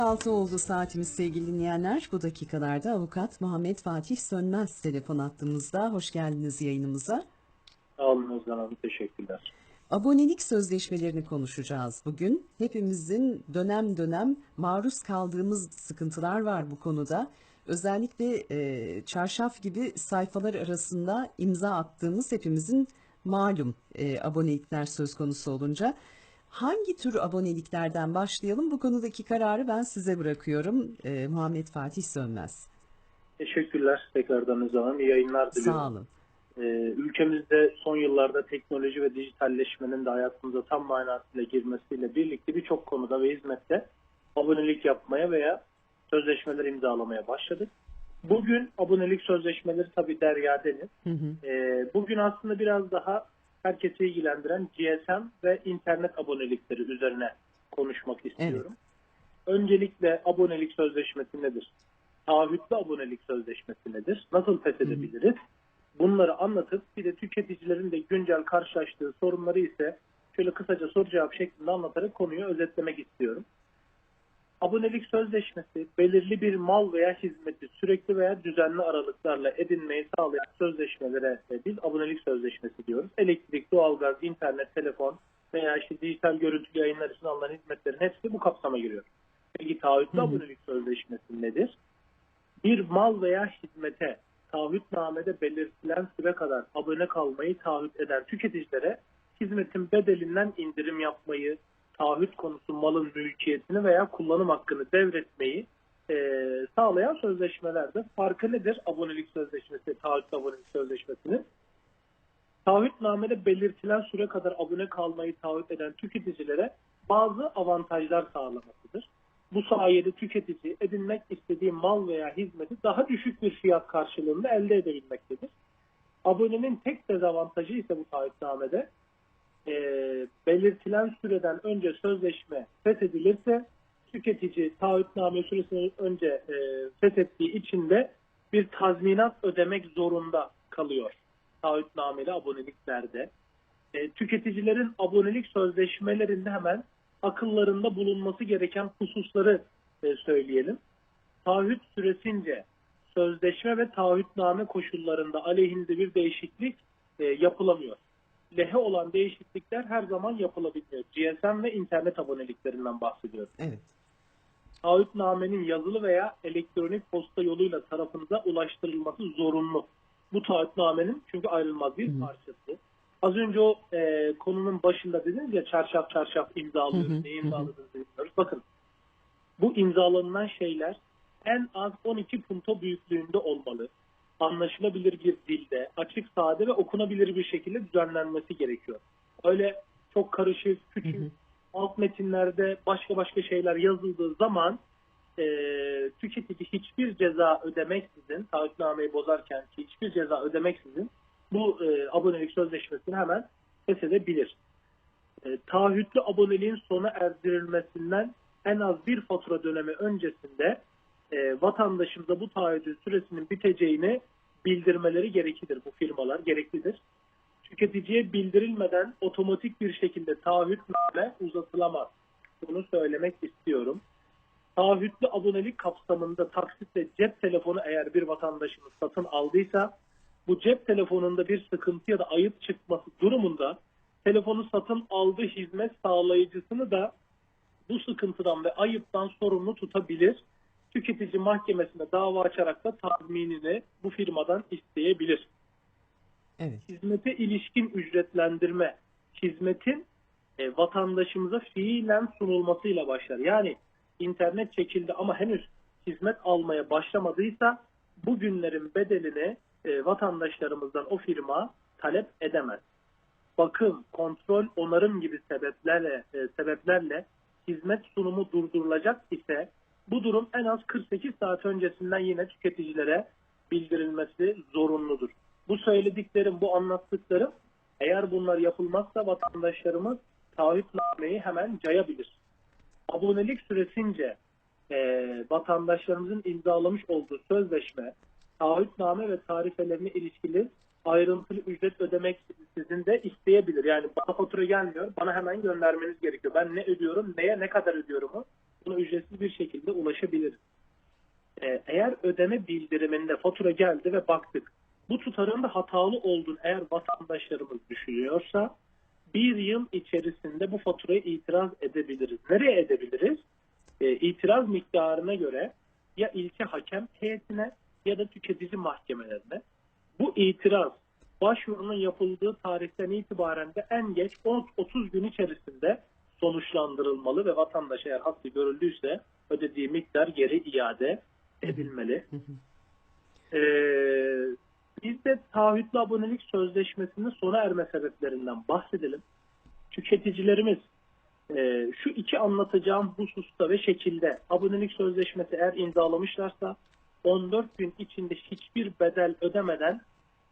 6 oldu saatimiz sevgili dinleyenler. Bu dakikalarda avukat Muhammed Fatih Sönmez telefon attığımızda. Hoş geldiniz yayınımıza. Sağ olun Özlem Hanım. Teşekkürler. Abonelik sözleşmelerini konuşacağız bugün. Hepimizin dönem dönem maruz kaldığımız sıkıntılar var bu konuda. Özellikle e, çarşaf gibi sayfalar arasında imza attığımız hepimizin malum e, abonelikler söz konusu olunca. Hangi tür aboneliklerden başlayalım? Bu konudaki kararı ben size bırakıyorum. E, Muhammed Fatih Sönmez. Teşekkürler tekrardan Özlem Hanım. İyi yayınlar diliyorum. Sağ olun. Ee, ülkemizde son yıllarda teknoloji ve dijitalleşmenin de hayatımıza tam manasıyla girmesiyle birlikte birçok konuda ve hizmette abonelik yapmaya veya sözleşmeler imzalamaya başladık. Bugün abonelik sözleşmeleri tabii derya deniz. Hı hı. Ee, bugün aslında biraz daha herkesi ilgilendiren GSM ve internet abonelikleri üzerine konuşmak istiyorum. Öncelikle abonelik sözleşmesi nedir? Taahhütlü abonelik sözleşmesi nedir? Nasıl feshedebiliriz? Bunları anlatıp bir de tüketicilerin de güncel karşılaştığı sorunları ise şöyle kısaca soru cevap şeklinde anlatarak konuyu özetlemek istiyorum. Abonelik sözleşmesi belirli bir mal veya hizmeti sürekli veya düzenli aralıklarla edinmeyi sağlayan sözleşmelere biz abonelik sözleşmesi diyoruz. Elektrik, doğalgaz, internet, telefon veya işte dijital görüntü yayınlar için alınan hizmetlerin hepsi bu kapsama giriyor. Peki taahhütlü abonelik sözleşmesi nedir? Bir mal veya hizmete taahhütnamede belirtilen süre kadar abone kalmayı taahhüt eden tüketicilere hizmetin bedelinden indirim yapmayı, taahhüt konusu malın mülkiyetini veya kullanım hakkını devretmeyi e, sağlayan sözleşmelerdir. Farkı nedir abonelik sözleşmesi, taahhütlü abonelik sözleşmesinin? Taahhütnamede belirtilen süre kadar abone kalmayı taahhüt eden tüketicilere bazı avantajlar sağlamasıdır. Bu sayede tüketici edinmek istediği mal veya hizmeti daha düşük bir fiyat karşılığında elde edebilmektedir. Abonenin tek dezavantajı ise bu taahhütnamede e, belirtilen süreden önce sözleşme feshedilirse tüketici taahhütname süresinden önce e, feshettiği için de bir tazminat ödemek zorunda kalıyor taahhütnameli aboneliklerde. E, tüketicilerin abonelik sözleşmelerinde hemen akıllarında bulunması gereken hususları e, söyleyelim. Taahhüt süresince sözleşme ve taahhütname koşullarında aleyhinize bir değişiklik e, yapılamıyor. Lehe olan değişiklikler her zaman yapılabiliyor. GSM ve internet aboneliklerinden bahsediyorum. Evet. Taahhütnamenin yazılı veya elektronik posta yoluyla tarafınıza ulaştırılması zorunlu. Bu taahhütnamenin çünkü ayrılmaz bir parçası. Az önce o e, konunun başında dediniz ya çarşaf çarşaf imzalıyoruz. hı, Neyi hı hı. imzaladığınızı bilmiyoruz. Bakın bu imzalanan şeyler en az 12 punto büyüklüğünde olmalı. Anlaşılabilir bir dilde, açık, sade ve okunabilir bir şekilde düzenlenmesi gerekiyor. Öyle çok karışık, Hı küçük, hı. alt metinlerde başka başka şeyler yazıldığı zaman e, tüketici hiçbir ceza ödemeksizin, taahhütnameyi bozarken hiçbir ceza ödemeksizin bu e, abonelik sözleşmesini hemen feshedebilir. E, taahhütlü aboneliğin sona erdirilmesinden en az bir fatura dönemi öncesinde e, vatandaşımıza bu taahhütün süresinin biteceğini bildirmeleri gereklidir bu firmalar, gereklidir. Tüketiciye bildirilmeden otomatik bir şekilde taahhütname uzatılamaz. Bunu söylemek istiyorum. Taahhütlü abonelik kapsamında taksitle cep telefonu eğer bir vatandaşımız satın aldıysa bu cep telefonunda bir sıkıntı ya da ayıp çıkması durumunda telefonu satın aldığı hizmet sağlayıcısını da bu sıkıntıdan ve ayıptan sorumlu tutabilir. Tüketici mahkemesine dava açarak da tazminini bu firmadan isteyebilir Evet. hizmete ilişkin ücretlendirme hizmetin e, vatandaşımıza fiilen sunulmasıyla başlar. Yani internet çekildi ama henüz hizmet almaya başlamadıysa bu günlerin bedelini e, vatandaşlarımızdan o firma talep edemez. Bakım, kontrol, onarım gibi sebeplerle e, sebeplerle hizmet sunumu durdurulacak ise bu durum en az 48 saat öncesinden yine tüketicilere bildirilmesi zorunludur. Bu söylediklerim, bu anlattıklarım eğer bunlar yapılmazsa vatandaşlarımız taahhütnameyi hemen cayabilir. Abonelik süresince e, vatandaşlarımızın imzalamış olduğu sözleşme, taahhütname ve tarifelerine ilişkili ayrıntılı ücret ödemek sizin de isteyebilir. Yani bana fatura gelmiyor, bana hemen göndermeniz gerekiyor. Ben ne ödüyorum, neye ne kadar ödüyorumu buna ücretsiz bir şekilde ulaşabiliriz. Ee, eğer ödeme bildiriminde fatura geldi ve baktık bu tutarın da hatalı olduğunu eğer vatandaşlarımız düşünüyorsa bir yıl içerisinde bu faturayı itiraz edebiliriz. Nereye edebiliriz? Ee, itiraz miktarına göre ya ilçe hakem heyetine ya da tüketici mahkemelerine. Bu itiraz başvurunun yapıldığı tarihten itibaren de en geç 10-30 gün içerisinde sonuçlandırılmalı ve vatandaş eğer haklı görüldüyse ödediği miktar geri iade edilmeli. Ee, biz de taahhütlü abonelik sözleşmesinin sona erme sebeplerinden bahsedelim. Tüketicilerimiz e, şu iki anlatacağım hususta ve şekilde abonelik sözleşmesi eğer imzalamışlarsa 14 gün içinde hiçbir bedel ödemeden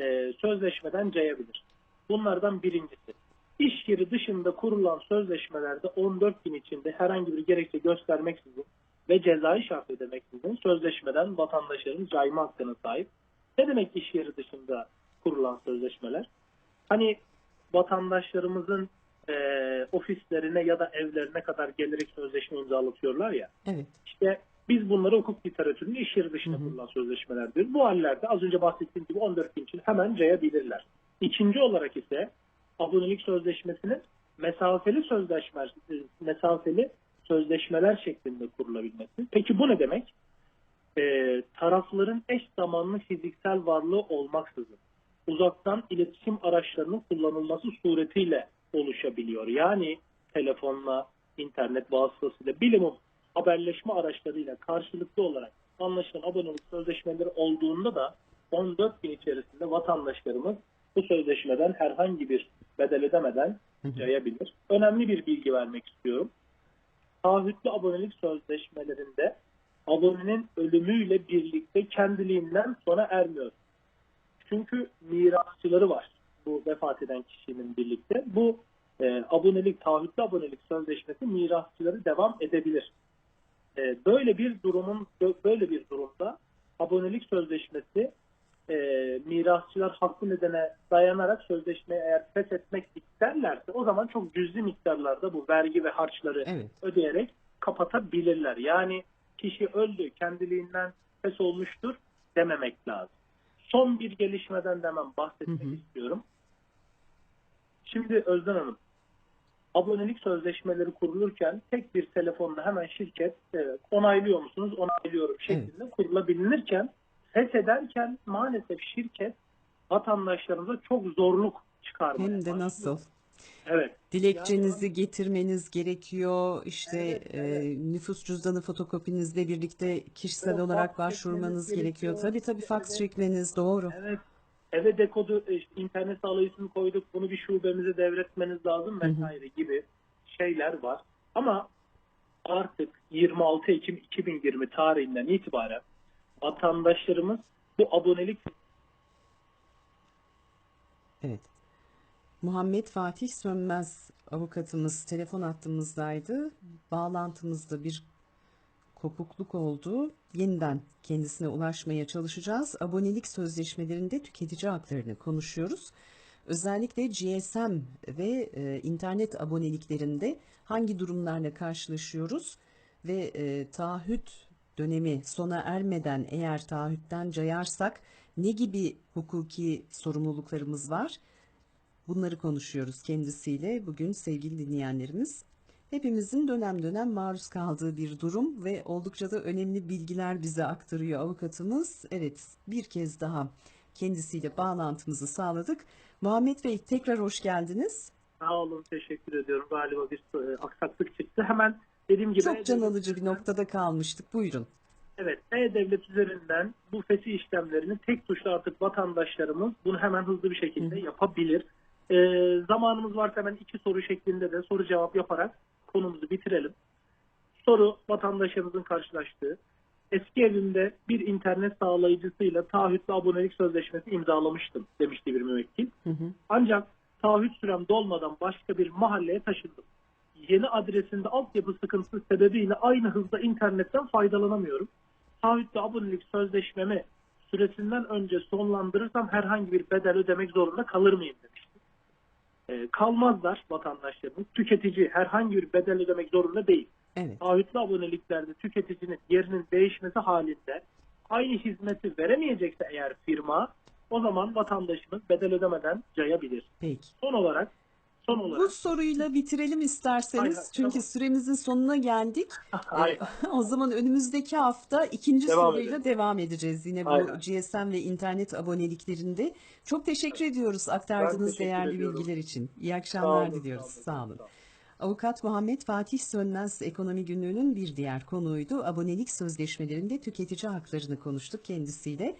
e, sözleşmeden cayabilir. Bunlardan birincisi. İş yeri dışında kurulan sözleşmelerde 14 gün içinde herhangi bir gerekçe göstermeksizin ve cezai şart ödemeksizin sözleşmeden vatandaşların cayma hakkına sahip. Ne demek iş yeri dışında kurulan sözleşmeler? Hani vatandaşlarımızın e, ofislerine ya da evlerine kadar gelerek sözleşme imzalatıyorlar ya. Evet. İşte biz bunları hukuk literatürünün iş yeri dışında kurulan sözleşmeler diyoruz. Bu hallerde az önce bahsettiğim gibi 14 gün için hemen cayabilirler. İkinci olarak ise abonelik sözleşmesinin mesafeli sözleşme mesafeli sözleşmeler şeklinde kurulabilmesi. Peki bu ne demek? Ee, tarafların eş zamanlı fiziksel varlığı olmaksızın uzaktan iletişim araçlarının kullanılması suretiyle oluşabiliyor. Yani telefonla, internet vasıtasıyla, bilimum haberleşme araçlarıyla karşılıklı olarak anlaşılan abonelik sözleşmeleri olduğunda da 14 gün içerisinde vatandaşlarımız bu sözleşmeden herhangi bir bedel ödemeden cayabilir. Önemli bir bilgi vermek istiyorum. Taahhütlü abonelik sözleşmelerinde abonenin ölümüyle birlikte kendiliğinden sona ermiyor. Çünkü mirasçıları var bu vefat eden kişinin birlikte. Bu e, abonelik, taahhütlü abonelik sözleşmesi mirasçıları devam edebilir. E, böyle bir durumun böyle bir durumda abonelik sözleşmesi e, mirasçılar haklı nedene dayanarak sözleşmeyi eğer feshetmek isterlerse o zaman çok cüzi miktarlarda bu vergi ve harçları Evet. ödeyerek kapatabilirler. Yani kişi öldü, kendiliğinden fes olmuştur dememek lazım. Son bir gelişmeden de hemen bahsetmek Hı hı. istiyorum. Şimdi Özden Hanım, abonelik sözleşmeleri kurulurken tek bir telefonla hemen şirket e, onaylıyor musunuz, onaylıyorum şeklinde kurulabilirken feshederken maalesef şirket vatandaşlarımıza çok zorluk çıkarmaya Hem de başlıyor. nasıl? Evet. Dilekçenizi getirmeniz gerekiyor. İşte Evet, evet. e, nüfus cüzdanı fotokopinizle birlikte kişisel O olarak başvurmanız gerekiyor. gerekiyor. Tabii tabii fax Evet. çekmeniz doğru. Evet. Eve dekodu, e, işte internet sağlayıcısını koyduk, bunu bir şubemize devretmeniz lazım vesaire gibi şeyler var. Ama artık 26 Ekim 2020 tarihinden itibaren vatandaşlarımız bu abonelik Evet. Muhammed Fatih Sönmez avukatımız telefon hattımızdaydı. Bağlantımızda bir kopukluk oldu. Yeniden kendisine ulaşmaya çalışacağız. Abonelik sözleşmelerinde tüketici haklarını konuşuyoruz. Özellikle GSM ve e, internet aboneliklerinde hangi durumlarla karşılaşıyoruz ve e, taahhüt dönemi sona ermeden eğer taahhütten cayarsak ne gibi hukuki sorumluluklarımız var? Bunları konuşuyoruz kendisiyle bugün sevgili dinleyenlerimiz. Hepimizin dönem dönem maruz kaldığı bir durum ve oldukça da önemli bilgiler bize aktarıyor avukatımız. Evet bir kez daha kendisiyle bağlantımızı sağladık. Muhammed Bey tekrar hoş geldiniz. sağ olun teşekkür ediyorum. Galiba bir e, aksaklık çıktı. Hemen dediğim gibi Çok can E-Devlet alıcı bir noktada kalmıştık. Buyurun. Evet, E-Devlet üzerinden bu fesih işlemlerini tek tuşla artık vatandaşlarımız bunu hemen hızlı bir şekilde Hı. yapabilir. Ee, zamanımız varsa hemen iki soru şeklinde de soru cevap yaparak konumuzu bitirelim. Soru vatandaşlarımızın karşılaştığı. Eski evimde bir internet sağlayıcısıyla taahhütlü abonelik sözleşmesi imzalamıştım demişti bir müvekkil. Hı hı. Ancak taahhüt sürem dolmadan başka bir mahalleye taşındım. Yeni adresinde altyapı sıkıntısı sebebiyle aynı hızda internetten faydalanamıyorum. Taahhütlü abonelik sözleşmemi süresinden önce sonlandırırsam herhangi bir bedel ödemek zorunda kalır mıyım demişti. Ee, kalmazlar vatandaşlarımız. Tüketici herhangi bir bedel ödemek zorunda değil. Evet. taahhütlü aboneliklerde tüketicinin yerinin değişmesi halinde aynı hizmeti veremeyecekse eğer firma o zaman vatandaşımız bedel ödemeden cayabilir. Peki. Son olarak son olarak Bu soruyla bitirelim isterseniz. Hay, Çünkü tamam. süremizin sonuna geldik. Ee, o zaman önümüzdeki hafta ikinci Devam soruyla edelim. devam edeceğiz yine bu Hay hay. GSM ve internet aboneliklerinde. Çok teşekkür ediyoruz aktardığınız teşekkür değerli ediyorum. bilgiler için. İyi Sağ akşamlar olun, diliyoruz. sağ olun, Sağ olun. sağ olun. Avukat Muhammed Fatih Sönmez Ekonomi Günlüğü'nün bir diğer konuydu. Abonelik sözleşmelerinde tüketici haklarını konuştuk kendisiyle.